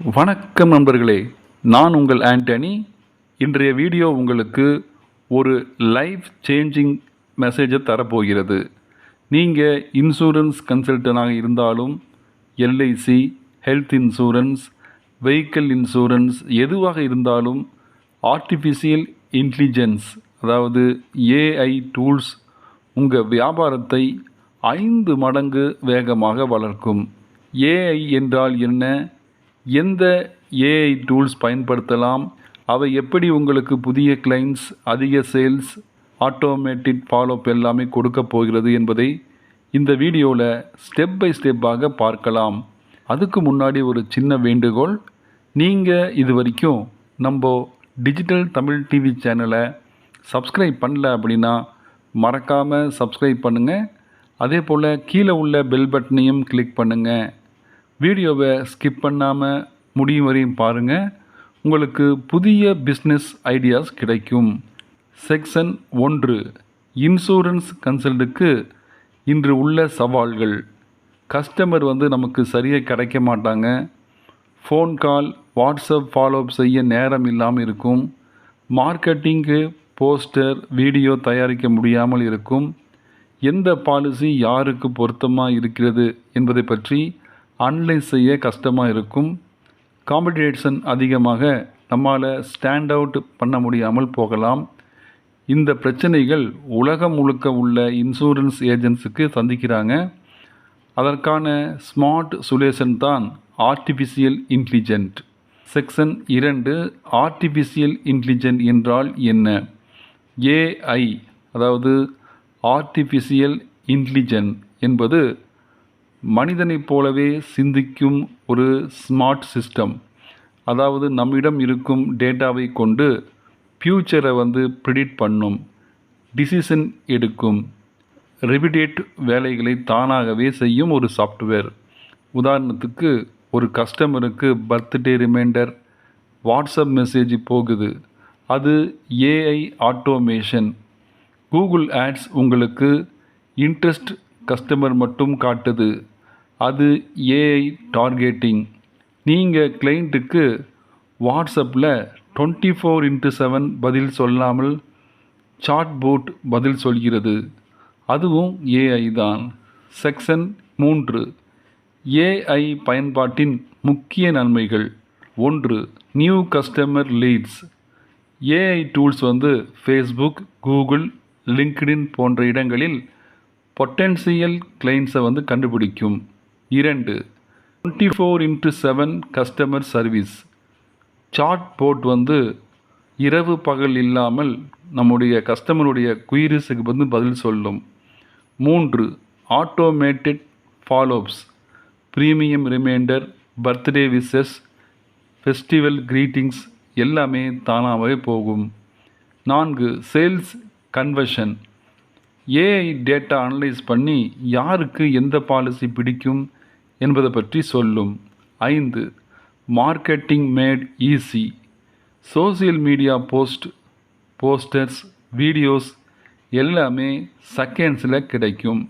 வணக்கம் நண்பர்களே நான் உங்கள் ஆண்டனி. இன்றைய வீடியோ உங்களுக்கு ஒரு லைஃப் சேஞ்சிங் மெசேஜை தரப்போகிறது. நீங்கள் இன்சூரன்ஸ் கன்சல்டனாக இருந்தாலும் LIC health insurance vehicle insurance எதுவாக இருந்தாலும் ஆர்டிஃபிஷியல் இன்டெலிஜென்ஸ் அதாவது ஏஐ டூல்ஸ் உங்கள் வியாபாரத்தை ஐந்து மடங்கு வேகமாக வளர்க்கும். ஏஐ என்றால் என்ன? எந்த ஏஐ டூல்ஸ் பயன்படுத்தலாம்? அவை எப்படி உங்களுக்கு புதிய கிளைண்ட்ஸ் அதிக சேல்ஸ் ஆட்டோமேட்டிக் ஃபாலோப் எல்லாமே கொடுக்க போகிறது என்பதை இந்த வீடியோவில் ஸ்டெப் பை ஸ்டெப்பாக பார்க்கலாம். அதுக்கு முன்னாடி ஒரு சின்ன வேண்டுகோள். நீங்கள் இது வரைக்கும் நம்ம டிஜிட்டல் தமிழ் டிவி சேனலை சப்ஸ்கிரைப் பண்ணல அப்படின்னா மறக்காமல் சப்ஸ்கிரைப் பண்ணுங்கள் அதே போல் கீழே உள்ள பெல் பட்டனையும் கிளிக் பண்ணுங்கள் வீடியோவை ஸ்கிப் பண்ணாமல் முடியும் வரையும் பாருங்கள் உங்களுக்கு புதிய பிஸ்னஸ் ஐடியாஸ் கிடைக்கும். செக்ஷன் ஒன்று இன்சூரன்ஸ் கன்சல்ட்டுக்கு இன்று உள்ள சவால்கள். கஸ்டமர் வந்து நமக்கு சரியாக கிடைக்க மாட்டாங்க. ஃபோன் கால் வாட்ஸ்அப் ஃபாலோஅப் செய்ய நேரம் இல்லாமல் இருக்கும். மார்க்கெட்டிங்கு போஸ்டர் வீடியோ தயாரிக்க முடியாமல் இருக்கும். எந்த பாலிசி யாருக்கு பொருத்தமாக இருக்கிறது என்பதை பற்றி அனலைஸ் செய்ய கஷ்டமாக இருக்கும். காம்படிஷன் அதிகமாக நம்மால் ஸ்டாண்ட் அவுட் பண்ண முடியாமல் போகலாம். இந்த பிரச்சனைகள் உலகம் முழுக்க உள்ள இன்சூரன்ஸ் ஏஜென்ட்ஸுக்கு சந்திக்கிறாங்க. அதற்கான ஸ்மார்ட் சொல்யூஷன் தான் ஆர்டிஃபிஷியல் இன்டெலிஜென்ட் செக்ஷன் இரண்டு ஆர்டிஃபிஷியல் இன்டெலிஜென்ட் என்றால் என்ன? ஏஐ அதாவது ஆர்டிஃபிஷியல் இன்டெலிஜென்ட் என்பது மனிதனைப் போலவே சிந்திக்கும் ஒரு ஸ்மார்ட் சிஸ்டம். அதாவது நம்மிடம் இருக்கும் டேட்டாவை கொண்டு ஃப்யூச்சரை வந்து ப்ரிடிக்ட் பண்ணும் டிசிஷன் எடுக்கும் ரெபிடேட் வேலைகளை தானாகவே செய்யும் ஒரு சாஃப்ட்வேர். உதாரணத்துக்கு ஒரு கஸ்டமருக்கு பர்த்டே ரிமைண்டர் வாட்ஸ்அப் மெசேஜ் போகுது. அது ஏஐ ஆட்டோமேஷன். கூகுள் ஆட்ஸ் உங்களுக்கு இன்ட்ரெஸ்ட் கஸ்டமர் மட்டும் காட்டுது. அது ஏஐ டார்கெட்டிங் நீங்கள் கிளைண்ட்டுக்கு வாட்ஸ்அப்பில் டுவெண்ட்டி ஃபோர் இன்ட்டு செவன் பதில் சொல்லாமல் சாட் போட் பதில் சொல்கிறது. அதுவும் ஏஐ தான். செக்ஷன் மூன்று. ஏஐ பயன்பாட்டின் முக்கிய நன்மைகள். ஒன்று new customer leads AI tools வந்து ஃபேஸ்புக் கூகுள் லிங்க்டின் போன்ற இடங்களில் பொட்டென்சியல் கிளைண்ட்ஸை வந்து கண்டுபிடிக்கும். இரண்டு twenty four into seven customer service chat bot வந்து இரவு பகல் இல்லாமல் நம்முடைய கஸ்டமருடைய குயிரிஸுக்கு வந்து பதில் சொல்லும். மூன்று automated follow-ups premium reminder birthday wishes festival greetings எல்லாமே தானாகவே போகும். நான்கு sales conversion AI data analyse பண்ணி யாருக்கு எந்த பாலிசி பிடிக்கும் என்பதை பற்றி சொல்லும். ஐந்து marketing made easy social media post posters videos எல்லாமே செகண்ட்ஸில் கிடைக்கும்.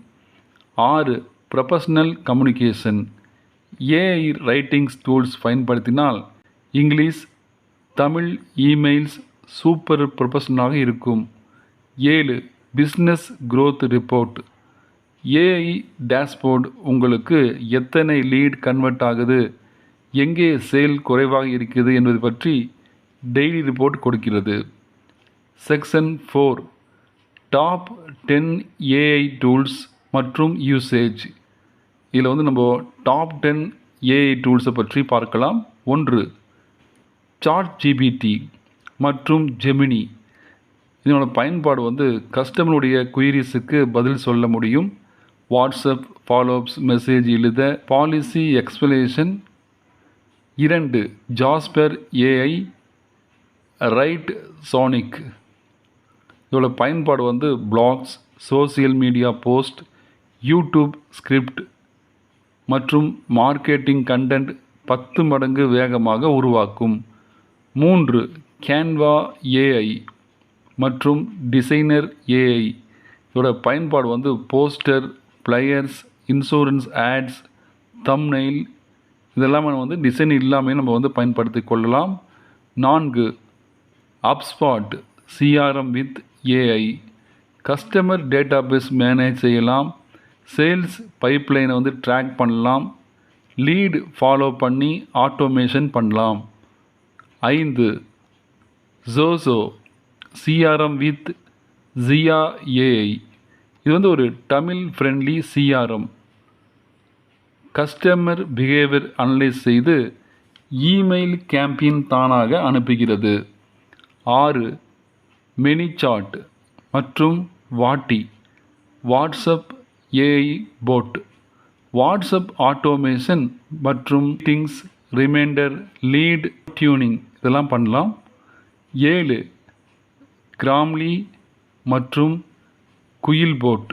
ஆறு professional communication AI writings tools பயன்படுத்தினால் இங்கிலீஷ் தமிழ் இமெயில்ஸ் சூப்பர் ப்ரொஃபஷனலாக இருக்கும். ஏழு business growth report AI dashboard உங்களுக்கு எத்தனை லீட் கன்வெர்ட் ஆகுது? எங்கே சேல் குறைவாக இருக்குது என்பது பற்றி டெய்லி ரிப்போர்ட் கொடுக்கிறது. Section four top ten AI tools மற்றும் யூசேஜ் இதில் வந்து நம்ம டாப் டென் ஏஐ டூல்ஸை பற்றி பார்க்கலாம். ஒன்று சாட் ஜிபிடி மற்றும் ஜெமினி இதனோட பயன்பாடு வந்து கஸ்டமருடைய குயிரிஸுக்கு பதில் சொல்ல முடியும். வாட்ஸ்அப் ஃபாலோஅப்ஸ் மெசேஜ் எழுத பாலிசி எக்ஸ்பிளேஷன் இரண்டு ஜாஸ்பர் ஏஐ ரைட் சோனிக் இதோட பயன்பாடு வந்து blogs social media post YouTube script மற்றும் மார்க்கெட்டிங் கண்டென்ட் பத்து மடங்கு வேகமாக உருவாக்கும். மூன்று கேன்வா ஏஐ மற்றும் டிசைனர் ஏஐ இதோட பயன்பாடு வந்து poster flyers insurance ads thumbnail இதெல்லாம் நம்ம வந்து டிசைன் இல்லாமல் நம்ம வந்து பயன்படுத்தி கொள்ளலாம். நான்கு HubSpot CRM with AI customer database manage செய்யலாம். சேல்ஸ் பைப்லைனை வந்து ட்ராக் பண்ணலாம். லீடு ஃபாலோ பண்ணி ஆட்டோமேஷன் பண்ணலாம். ஐந்து Zoho CRM with Zia AI இது வந்து ஒரு Tamil friendly CRM customer behaviour analyse செய்து இமெயில் கேம்பியன் தானாக அனுப்புகிறது. ஆறு மெனி சாட் மற்றும் வாட்டி. WhatsApp AI bot WhatsApp automation மற்றும் திங்ஸ் ரிமைண்டர் லீட் டியூனிங் இதெல்லாம் பண்ணலாம். ஏழு கிராம்லி மற்றும் குயில் போட்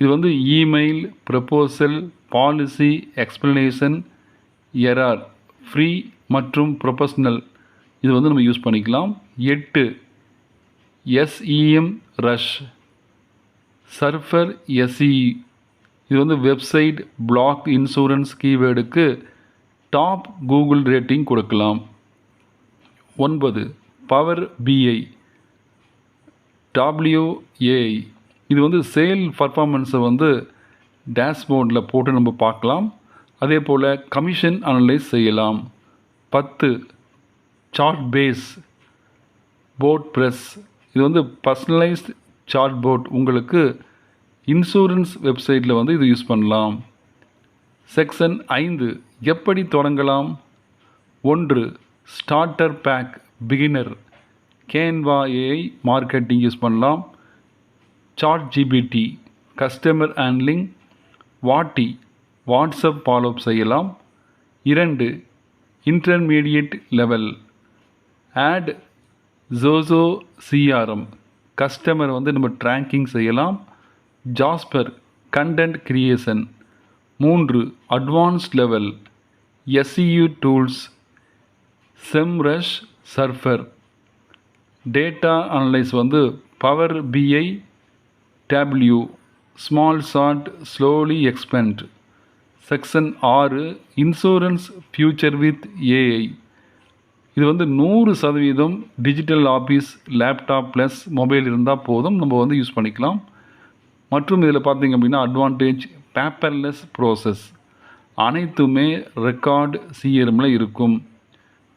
இது வந்து email proposal policy explanation error free மற்றும் ப்ரொஃபஷ்னல் இது வந்து நம்ம யூஸ் பண்ணிக்கலாம். எட்டு எஸ்இஎம் ரஷ் சர்ஃபர் எஸ்இ இது வந்து வெப்சைட் பிளாக் இன்சூரன்ஸ் கீவேர்டுக்கு டாப் கூகுள் ரேட்டிங் கொடுக்கலாம். ஒன்பது பவர் பிஐ டபிள்யூஏஐ இது வந்து சேல் பர்ஃபார்மன்ஸை வந்து டேஷ்போர்டில் போட்டு நம்ம பார்க்கலாம். அதே போல் கமிஷன் அனலைஸ் செய்யலாம். பத்து சார்ட் பேஸ் போர்ட் ப்ரெஸ் இது வந்து பர்சனலைஸ்ட் சார்ட் போர்ட் உங்களுக்கு இன்சூரன்ஸ் வெப்சைட்டில் வந்து இது யூஸ் பண்ணலாம். செக்ஷன் ஐந்து எப்படி தொடங்கலாம்? ஒன்று starter pack beginner Canva AI marketing use பண்ணலாம். சாட் ஜிபிடி கஸ்டமர் ஹேண்ட்லிங் வாட்டி வாட்ஸ்அப் ஃபாலோஅப் செய்யலாம். இரண்டு intermediate level add Zoho CRM customer வந்து நம்ம ட்ராக்கிங் செய்யலாம். ஜாஸ்பர் கண்டென்ட் கிரியேஷன் மூன்று advance level SEO tools Semrush Surfer data analyse வந்து Power BI W small short slowly expand section ஆறு insurance future with AI இது வந்து நூறு சதவீதம் digital office laptop plus mobile இருந்தால் போதும் நம்ம வந்து யூஸ் பண்ணிக்கலாம். மற்றும் இதில் பார்த்தீங்க அப்படின்னா அட்வான்டேஜ் பேப்பர்லெஸ் ப்ரோசஸ் அனைத்துமே ரெக்கார்டு சிஎம்மில் இருக்கும்.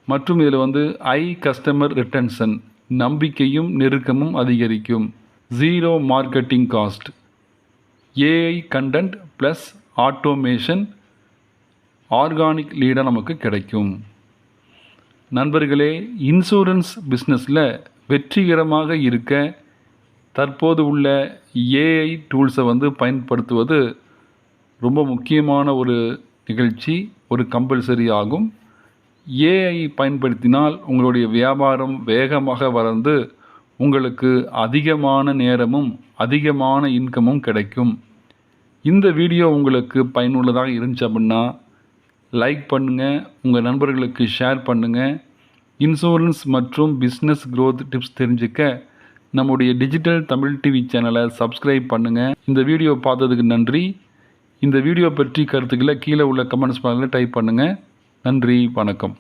மற்றும் இதில் வந்து ஐ கஸ்டமர் ரிட்டன்ஷன் நம்பிக்கையும் நெருக்கமும் அதிகரிக்கும். Zero marketing cost AI content plus automation organic லீடாக நமக்கு கிடைக்கும். நண்பர்களே இன்சூரன்ஸ் பிஸ்னஸில் வெற்றிகரமாக இருக்க தற்போது உள்ள ஏஐ டூல்ஸை வந்து பயன்படுத்துவது ரொம்ப முக்கியமான ஒரு நிகழ்ச்சி ஒரு கம்பல்சரி ஆகும். ஏஐ பயன்படுத்தினால் உங்களுடைய வியாபாரம் வேகமாக வளர்ந்து உங்களுக்கு அதிகமான நேரமும் அதிகமான இன்கமும் கிடைக்கும். இந்த வீடியோ உங்களுக்கு பயனுள்ளதாக இருந்துச்சு அப்படின்னா லைக் பண்ணுங்கள் உங்கள் நண்பர்களுக்கு ஷேர் பண்ணுங்கள் இன்சூரன்ஸ் மற்றும் பிஸ்னஸ் க்ரோத் டிப்ஸ் தெரிஞ்சுக்க நம்முடைய டிஜிட்டல் தமிழ் டிவி சேனலை சப்ஸ்கிரைப் பண்ணுங்கள் இந்த வீடியோ பார்த்ததுக்கு நன்றி. இந்த வீடியோ பற்றி கருத்துக்களை கீழே உள்ள கமெண்ட்ஸ் பாக்ஸில் டைப் பண்ணுங்கள் நன்றி வணக்கம்.